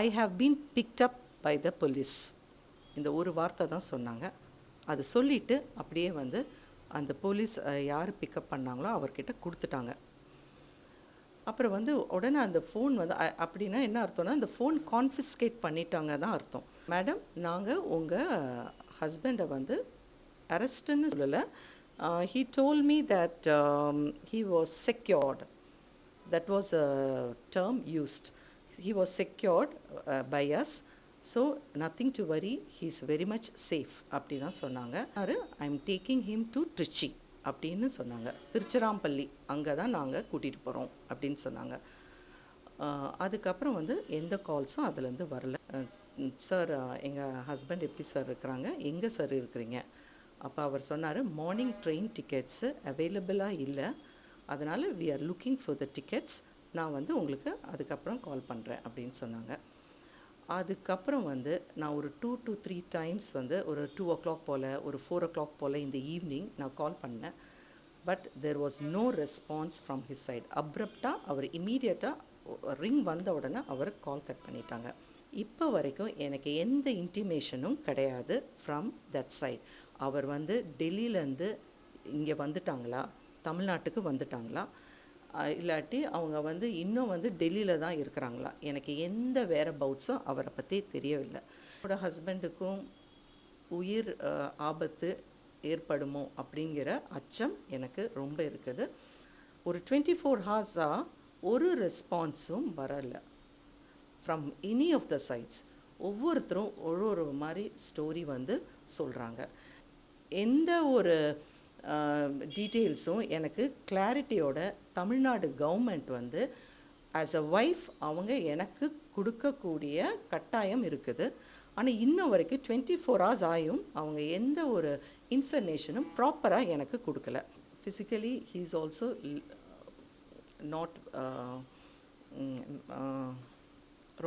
I have been picked up by the police இந்த ஒரு வார்த்தை தான் சொன்னாங்க. அது சொல்லிவிட்டு அப்படியே வந்து அந்த போலீஸ் யார் பிக்கப் பண்ணாங்களோ அவர்கிட்ட கொடுத்துட்டாங்க. அப்புறம் வந்து உடனே அந்த ஃபோன் வந்து அ- அப்படின்னா என்ன அர்த்தம்னா அந்த ஃபோன் கான்ஃபிஸ்கேட் பண்ணிட்டாங்க தான் அர்த்தம். மேடம் நாங்கள் உங்கள் ஹஸ்பண்டை வந்து அரெஸ்ட்டுன்னு சொல்லலை. He told me that he was secured that was a term used He was secured uh, by us. So nothing to worry he is very much safe அப்படி தான் சொன்னாங்க. I am taking him to Trichy அப்படின்னு சொன்னாங்க. திருச்சிராம்பள்ளி அங்கே தான் நாங்கள் கூட்டிகிட்டு போகிறோம் அப்படின்னு சொன்னாங்க. அதுக்கப்புறம் வந்து எந்த கால்ஸும் அதுலேருந்து வரல. சார் எங்கள் ஹஸ்பண்ட் எப்படி சார் இருக்கிறாங்க? எங்கே சார் இருக்கிறீங்க? அப்போ அவர் சொன்னார் மார்னிங் ட்ரெயின் டிக்கெட்ஸு அவைலபிளாக இல்லை. அதனால் we are looking for the tickets நான் வந்து உங்களுக்கு அதுக்கப்புறம் கால் பண்ணுறேன் அப்படின்னு சொன்னாங்க. அதுக்கப்புறம் வந்து நான் ஒரு டூ டு த்ரீ டைம்ஸ் வந்து ஒரு டூ ஓ கிளாக் போல் ஒரு ஃபோர் ஓ கிளாக் போல் இந்த ஈவினிங் நான் கால் பண்ணேன். But there was no response from his side அப்ரப்டாக அவர் இமீடியட்டாக ரிங் வந்த உடனே அவர் கால் கட் பண்ணிட்டாங்க. இப்போ வரைக்கும் எனக்கு எந்த இன்டிமேஷனும் கிடையாது ஃப்ரம் தட் சைட் அவர் வந்து டெல்லியிலேருந்து இங்கே வந்துட்டாங்களா? தமிழ்நாட்டுக்கு வந்துட்டாங்களா? இல்லாட்டி அவங்க வந்து இன்னும் வந்து டெல்லியில் தான் இருக்கிறாங்களா? எனக்கு எந்த வேற பவுட்ஸும் அவரை பற்றி தெரியவில்லை. என்னோட ஹஸ்பண்டுக்கும் உயிர் ஆபத்து ஏற்படுமோ அப்படிங்கிற அச்சம் எனக்கு ரொம்ப இருக்குது. ஒரு டுவெண்ட்டி ஃபோர் ஹார்ஸாக ஒரு ரெஸ்பான்ஸும் வரலை. From any of the sides ஒவ்வொருத்தரும் ஒரு ஒரு மாதிரி ஸ்டோரி வந்து சொல்கிறாங்க எந்த ஒரு டீட்டெயில்ஸும் எனக்கு கிளாரிட்டியோட தமிழ்நாடு கவர்மெண்ட் வந்து ஆஸ் அ ஒய்ஃப் அவங்க எனக்கு கொடுக்கக்கூடிய கட்டாயம் இருக்குது. ஆனால் இன்ன வரைக்கும் டுவெண்ட்டி ஃபோர் ஹவர்ஸ் ஆயும் அவங்க எந்த ஒரு இன்ஃபர்மேஷனும் ப்ராப்பராக எனக்கு கொடுக்கல. Physically he is also not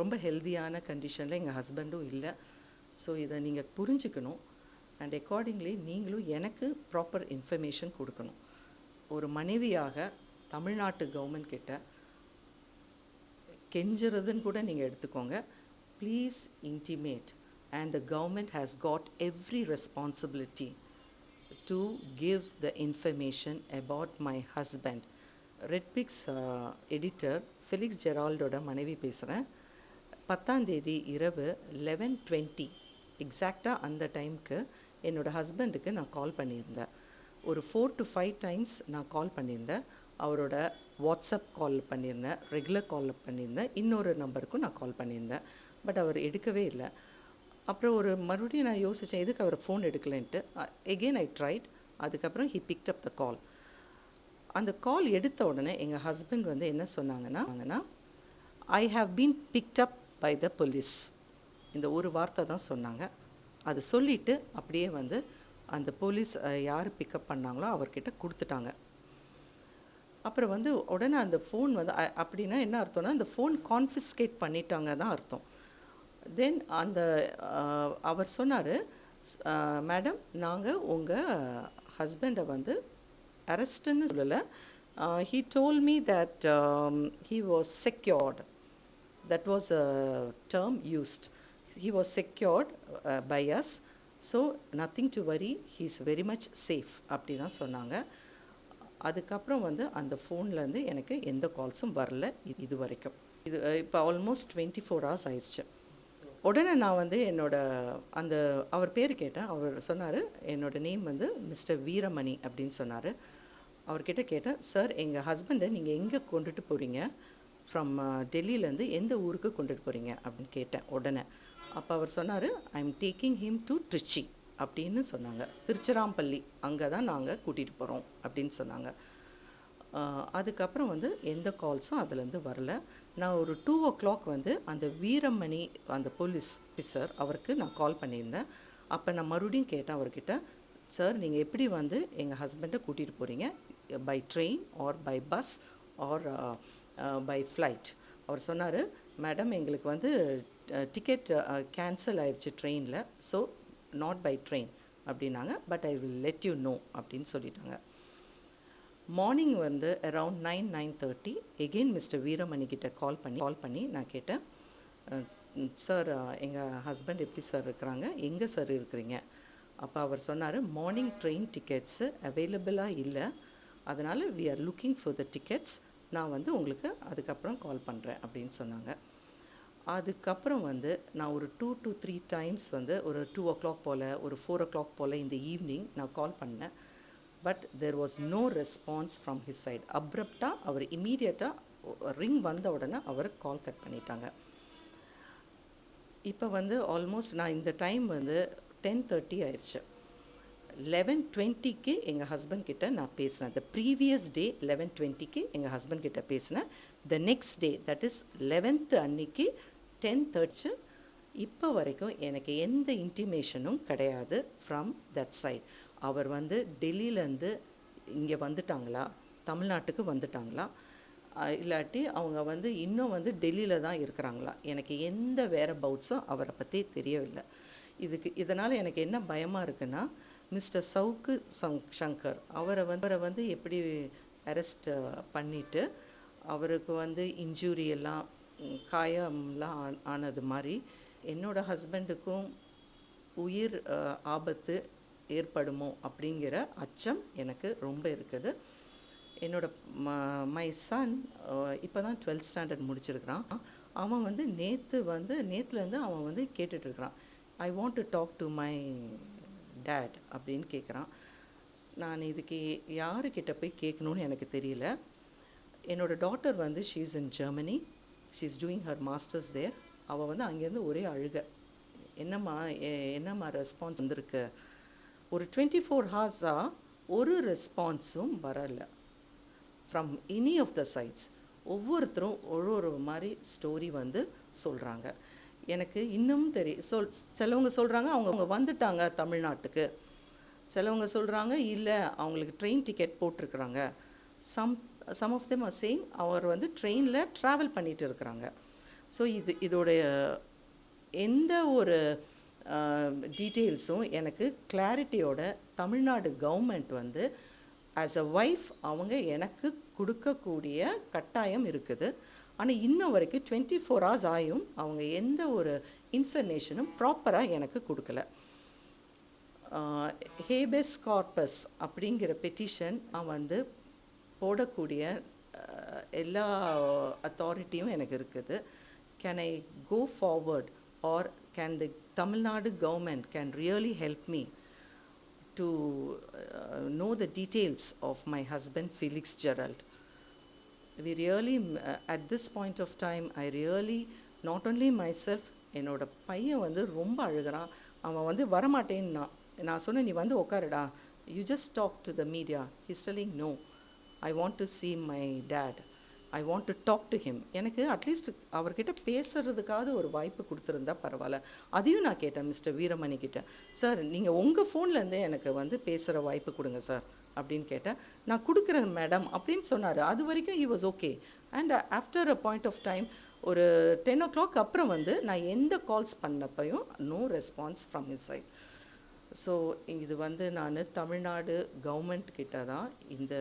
ரொம்ப ஹெல்தியான கண்டிஷனில் எங்கள் ஹஸ்பண்டும் இல்லை. ஸோ இதை நீங்கள் புரிஞ்சுக்கணும். அண்ட் அக்கார்டிங்லி நீங்களும் எனக்கு ப்ராப்பர் இன்ஃபர்மேஷன் கொடுக்கணும். ஒரு மனைவியாக தமிழ்நாட்டு கவர்மெண்ட் கிட்ட கெஞ்சுறதுன்னு கூட நீங்கள் எடுத்துக்கோங்க. Please intimate and the government has got every responsibility to give the information about my husband Redpix editor Felix ஜெரால்டோட மனைவி பேசுகிறேன் பத்தாம் தேதி இரவு லெவன் டுவெண்ட்டி எக்ஸாக்டாக அந்த டைம்க்கு என்னோட ஹஸ்பண்டுக்கு நான் கால் பண்ணியிருந்தேன். ஒரு ஃபோர் டு ஃபைவ் டைம்ஸ் நான் கால் பண்ணியிருந்தேன். அவரோட வாட்ஸ்அப் கால் பண்ணியிருந்தேன். ரெகுலர் கால் பண்ணியிருந்தேன். இன்னொரு நம்பருக்கும் நான் கால் பண்ணியிருந்தேன். பட் அவர் எடுக்கவே இல்லை. அப்புறம் ஒரு மறுபடியும் நான் யோசித்தேன் எதுக்கு அவர் ஃபோன் எடுக்கலைன்ட்டு? எகெயின் ஐ ட்ரைட் அதுக்கப்புறம் he picked up the call அந்த கால் எடுத்த உடனே எங்கள் ஹஸ்பண்ட் வந்து என்ன சொன்னாங்கன்னா I have been picked up by the police இந்த ஒரு வார்த்தை தான் சொன்னாங்க. அது சொல்லிவிட்டு அப்படியே வந்து அந்த போலீஸ் யார் பிக்கப் பண்ணாங்களோ அவர்கிட்ட கொடுத்துட்டாங்க. அப்புறம் வந்து உடனே அந்த ஃபோன் வந்து அ- அப்படின்னா என்ன அர்த்தம்னா அந்த ஃபோன் கான்ஃபிஸ்கேட் பண்ணிட்டாங்க தான் அர்த்தம். தென் அந்த அவர் சொன்னார் மேடம் நாங்கள் உங்கள் ஹஸ்பண்டை வந்து அரெஸ்ட்டுன்னு சொல்லலை. He told me that he was secured that was a term used He was secured uh, by us, so to to worry, he's very much safe அப்படி தான் சொன்னாங்க. அதுக்கப்புறம் வந்து அந்த ஃபோன்லேருந்து எனக்கு எந்த கால்ஸும் வரல இது இது வரைக்கும். இது இப்போ ஆல்மோஸ்ட் டுவெண்ட்டி ஃபோர் ஹவர்ஸ் ஆயிடுச்சு உடனே நான் வந்து என்னோட அந்த அவர் பேர் கேட்டேன். அவர் சொன்னார் என்னோட நேம் வந்து மிஸ்டர் வீரமணி அப்படின்னு சொன்னார். அவர்கிட்ட கேட்டேன் சார் எங்கள் ஹஸ்பண்டை நீங்கள் எங்கே கொண்டுட்டு போகிறீங்க ஃப்ரம் டெல்லியிலேருந்து எந்த ஊருக்கு கொண்டுட்டு போகிறீங்க அப்படின்னு கேட்டேன் உடனே. அப்போ அவர் சொன்னார் I am taking him to Trichy அப்படின்னு சொன்னாங்க. திருச்சிராம்பள்ளி அங்கே தான் நாங்கள் கூட்டிகிட்டு போகிறோம் அப்படின்னு சொன்னாங்க. அதுக்கப்புறம் வந்து எந்த கால்ஸும் அதுலேருந்து வரல. நான் ஒரு டூ ஓ கிளாக் வந்து அந்த வீரமணி அந்த போலீஸ் ஆஃபீஸர் அவருக்கு நான் கால் பண்ணியிருந்தேன். அப்போ நான் மறுபடியும் கேட்டேன் அவர்கிட்ட சார் நீங்கள் எப்படி வந்து எங்கள் ஹஸ்பண்டை கூட்டிகிட்டு போகிறீங்க by train or by bus or by flight அவர் சொன்னார் மேடம் எங்களுக்கு வந்து டிக்கெட் கேன்சல் ஆயிடுச்சு ட்ரெயினில் ஸோ நாட் பை ட்ரெயின் அப்படின்னாங்க. But I will let you know அப்படின்னு சொல்லிட்டாங்க. மார்னிங் வந்து around nine nine thirty again mister Veeramani கிட்ட கால் பண்ணி கால் பண்ணி நான் கேட்டேன். சார் எங்கள் ஹஸ்பண்ட் எப்படி சார் இருக்கிறாங்க? எங்கே சார் இருக்கிறீங்க? அப்போ அவர் சொன்னார் மார்னிங் ட்ரெயின் டிக்கெட்ஸு அவைலபிளாக இல்லை. அதனால் we are looking for the tickets நான் வந்து உங்களுக்கு அதுக்கப்புறம் கால் பண்ணுறேன் அப்படின்னு சொன்னாங்க. அதுக்கப்புறம் வந்து நான் ஒரு டூ டு த்ரீ டைம்ஸ் வந்து ஒரு டூ ஓ கிளாக் போல் ஒரு ஃபோர் ஓ கிளாக் போல் இந்த ஈவினிங் நான் கால் பண்ணேன். But there was no response from his side அப்ரப்டாக அவர் இமீடியட்டாக ரிங் வந்த உடனே அவர் கால் கட் பண்ணிட்டாங்க. இப்போ வந்து ஆல்மோஸ்ட் நான் இந்த டைம் வந்து டென் தேர்ட்டி ஆயிடுச்சு லெவன் டுவெண்ட்டிக்கு எங்கள் ஹஸ்பண்ட் கிட்ட நான் பேசினேன். த ப்ரீவியஸ் டே லெவன் டுவெண்ட்டிக்கு எங்கள் ஹஸ்பண்ட் கிட்ட பேசினேன். The next day that is eleventh அன்னைக்கு டென்த் தேர்ட்ஸு இப்போ வரைக்கும் எனக்கு எந்த இன்டிமேஷனும் கிடையாது ஃப்ரம் தட் சைட். அவர் வந்து டெல்லியிலேருந்து இங்கே வந்துட்டாங்களா? தமிழ்நாட்டுக்கு வந்துட்டாங்களா? இல்லாட்டி அவங்க வந்து இன்னும் வந்து டெல்லியில் தான் இருக்கிறாங்களா? எனக்கு எந்த வேற பவுட்ஸும் அவரை பற்றி தெரியவில்லை. இதுக்கு இதனால் எனக்கு என்ன பயமாக இருக்குன்னா மிஸ்டர் சவுக்கு சங் சங்கர் அவரை வந்து அவரை வந்து எப்படி அரெஸ்ட் பண்ணிவிட்டு அவருக்கு வந்து இன்ஜூரி எல்லாம் காயம்லாம் ஆனது மாதிரி என்னோட ஹஸ்பண்டுக்கும் உயிர் ஆபத்து ஏற்படுமோ அப்படிங்கிற அச்சம் எனக்கு ரொம்ப இருக்குது. என்னோட மை சன் இப்போ தான் டுவெல்த் ஸ்டாண்டர்ட் முடிச்சிருக்கிறான். அவன் வந்து நேற்று வந்து நேற்றுலேருந்து அவன் வந்து கேட்டுட்ருக்கிறான். I want to talk to my dad அப்படின்னு கேட்குறான் நான் இதுக்கு யாருக்கிட்ட போய் கேட்கணுன்னு எனக்கு தெரியல. என்னோடய டாட்டர் வந்து she's in Germany she's doing her masters there அவள் வந்து அங்கேருந்து ஒரே அழுக. என்னம்மா என்னம்மா ரெஸ்பான்ஸ் வந்திருக்கு? ஒரு டுவெண்ட்டி ஃபோர் ஹார்ஸாக ஒரு ரெஸ்பான்ஸும் வரலை. From any of the sides ஒவ்வொருத்தரும் ஒரு ஒரு மாதிரி ஸ்டோரி வந்து சொல்கிறாங்க எனக்கு இன்னும் தெரிய சொல் சிலவங்க சொல்கிறாங்க அவங்க அவங்க வந்துட்டாங்க தமிழ்நாட்டுக்கு. சிலவங்க சொல்கிறாங்க இல்லை அவங்களுக்கு ட்ரெயின் டிக்கெட் போட்டிருக்கிறாங்க. Some some of them are saying அவர் வந்து ட்ரெயினில் ட்ராவல் பண்ணிட்டு இருக்கிறாங்க. ஸோ இது இதோடைய எந்த ஒரு டீட்டெயில்ஸும் எனக்கு கிளாரிட்டியோட தமிழ்நாடு கவர்மெண்ட் வந்து ஆஸ் அ ஒய்ஃப் அவங்க எனக்கு கொடுக்கக்கூடிய கட்டாயம் இருக்குது. ஆனால் இன்ன வரைக்கும் டுவெண்ட்டி ஃபோர் ஹவர்ஸ் ஆயும் அவங்க எந்த ஒரு இன்ஃபர்மேஷனும் ப்ராப்பராக எனக்கு கொடுக்கல. ஹேபெஸ் கார்பஸ் அப்படிங்கிற பெட்டிஷன் வந்து போடக்கூடிய அஹ், எல்லா அத்தாரிட்டியும் எனக்கு இருக்குது. Can I go forward or can the Tamil Nadu government can really help me to uh, know the details of my husband Felix Gerald. We really, uh, at this point of time, I really, not only myself, என்னோட பையன் வந்து ரொம்ப அழுகிறான். அவன் வந்து வரமாட்டேன்னா நான் சொன்னேன் நீ வந்து உட்காருடா you just talk to the media he's telling no I want to see my dad I want to talk to him எனக்கு அட்லீஸ்ட் அவர்கிட்ட பேசுறதுக்காவது ஒரு வாய்ப்பு கொடுத்துருந்தா பரவாயில்ல. அதையும் நான் கேட்டேன் மிஸ்டர் வீரமணி கிட்ட. சார் நீங்கள் உங்கள் ஃபோன்லேருந்தே எனக்கு வந்து பேசுகிற வாய்ப்பு கொடுங்க சார் அப்படின்னு கேட்டேன். நான் கொடுக்குறேன் மேடம் அப்படின்னு சொன்னார். அது வரைக்கும் he was okay and after a point of time ஒரு டென் ஓ கிளாக் அப்புறம் வந்து நான் எந்த calls பண்ணப்பையும் no response from his side so இது வந்து நான் தமிழ்நாடு கவர்மெண்ட் கிட்ட தான் இந்த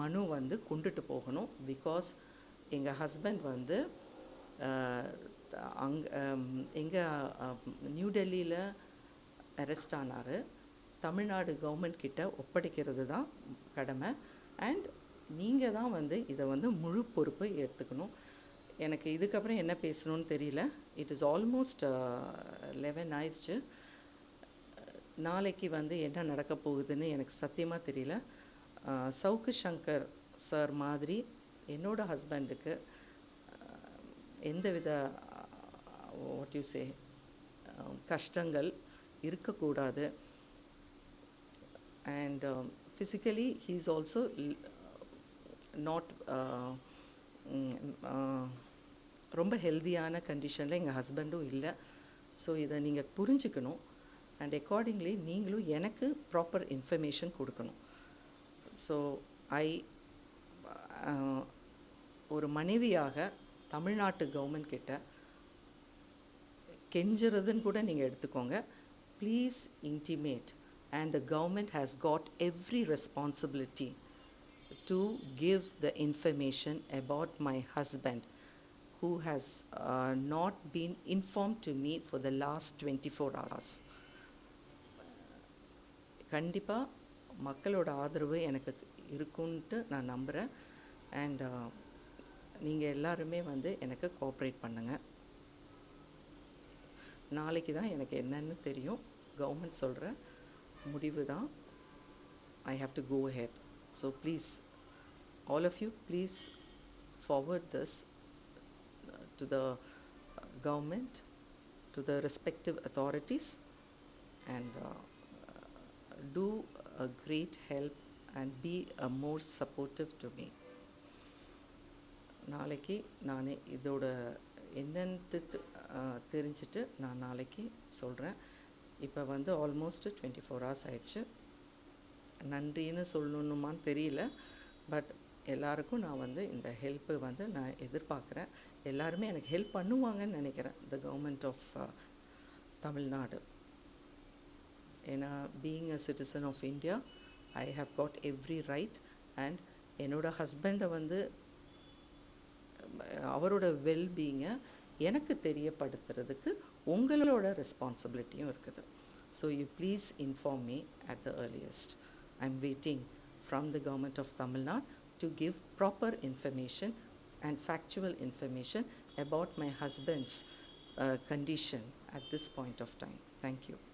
மனு வந்து கொண்டுட்டு போகணும். பிகாஸ் எங்கள் ஹஸ்பண்ட் வந்து அங்கே எங்கள் நியூ டெல்லியில் அரெஸ்ட் ஆனார். தமிழ்நாடு கவர்மெண்ட் கிட்ட ஒப்படைக்கிறது தான் கடமை. அண்ட் நீங்கள் தான் வந்து இதை வந்து முழு பொறுப்பை ஏற்றுக்கணும் எனக்கு இதுக்கப்புறம் என்ன பேசணும்னு தெரியல. இட் இஸ் ஆல்மோஸ்ட் லெவன் ஆயிடுச்சு. நாளைக்கு வந்து என்ன நடக்க போகுதுன்னு எனக்கு சத்தியமாக தெரியல. சவுக்கு சங்கர் சார் மாதிரி என்னோட ஹஸ்பண்டுக்கு எந்தவித வாட் யூ சே கஷ்டங்கள் இருக்கக்கூடாது. And physically he is also not ரொம்ப ஹெல்தியான கண்டிஷனில் எங்கள் ஹஸ்பண்டும் இல்லை. ஸோ இதை நீங்கள் புரிஞ்சுக்கணும். அண்ட் அக்கார்டிங்லி நீங்களும் எனக்கு ப்ராப்பர் இன்ஃபர்மேஷன் கொடுக்கணும். ஸோ ஐ ஒரு மனைவியாக தமிழ்நாட்டு கவர்மெண்ட் கிட்ட கெஞ்சுறதுன்னு கூட நீங்கள் எடுத்துக்கோங்க please intimate and the government has got every responsibility to give the information about my husband who has uh, not been informed to me for the last 24 hours. கண்டிப்பாக மக்களோட ஆதரவு எனக்கு இருக்குன்ட்டு நான் நம்புகிறேன் அண்ட் uh, நீங்கள் எல்லாருமே வந்து எனக்கு கோஆப்ரேட் பண்ணுங்கள் நாளைக்கு தான் எனக்கு என்னன்னு தெரியும். கவர்மெண்ட் சொல்கிற முடிவு தான். I have to go head so please all of you please forward this to the government to the respective authorities and do a great help and be a more supportive to me. நாளைக்கு நான் இதோட என்னென்னு தெரிஞ்சுட்டு நான் நாளைக்கு சொல்கிறேன் இப்போ வந்து ஆல்மோஸ்ட்டு டுவெண்ட்டி ஃபோர் ஹவர்ஸ் ஆயிடுச்சு. நன்றின்னு சொல்லணுமான்னு தெரியல. பட் எல்லாருக்கும் நான் வந்து இந்த ஹெல்ப்பு வந்து நான் எதிர்பார்க்குறேன். எல்லாருமே எனக்கு ஹெல்ப் பண்ணுவாங்கன்னு நினைக்கிறேன். The government of Tamil Nadu. ஏன்னா being a citizen of India I have got every right and என்னோட ஹஸ்பண்டை வந்து அவரோட வெல்பீயிங்கை எனக்கு தெரியப்படுத்துறதுக்கு உங்களோட ரெஸ்பான்சிபிலிட்டியும் இருக்குது so you please inform me at the earliest I am waiting from the government of Tamil Nadu to give proper information and factual information about my husband's uh, condition at this point of time. Thank you.